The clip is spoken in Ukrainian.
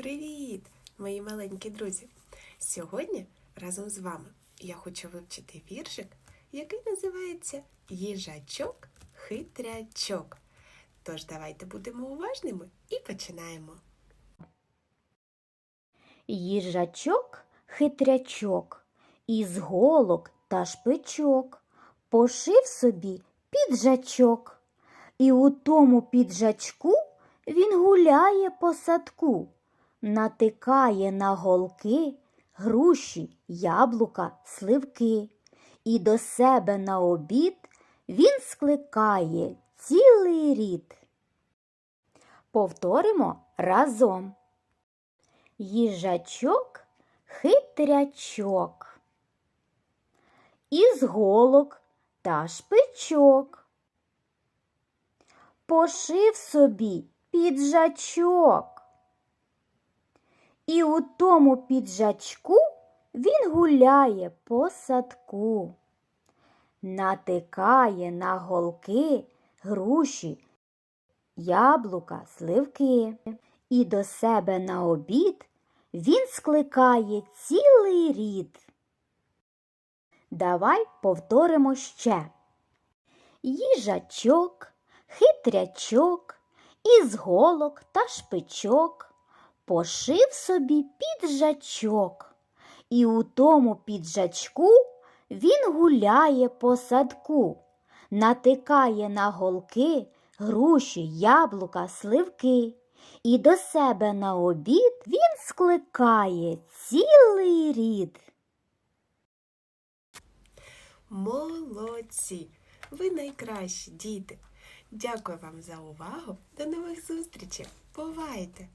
Привіт, мої маленькі друзі! Сьогодні разом з вами я хочу вивчити віршик, який називається Їжачок хитрячок. Тож давайте будемо уважними і починаємо. Їжачок хитрячок, із голок та шпичок пошив собі піджачок, і у тому піджачку він гуляє по садку, натикає на голки груші, яблука, сливки, і до себе на обід він скликає цілий рід. Повторимо разом. Їжачок хитрячок. Із голок та шпичок. Пошив собі піджачок. І у тому піджачку він гуляє по садку, натикає на голки груші, яблука, сливки. І до себе на обід він скликає цілий рід. Давай повторимо ще. Їжачок, хитрячок, із голок та шпичок пошив собі піджачок, і у тому піджачку він гуляє по садку, натикає на голки, груші, яблука, сливки. І до себе на обід він скликає цілий рід. Молодці! Ви найкращі діти! Дякую вам за увагу. До нових зустрічей! Бувайте!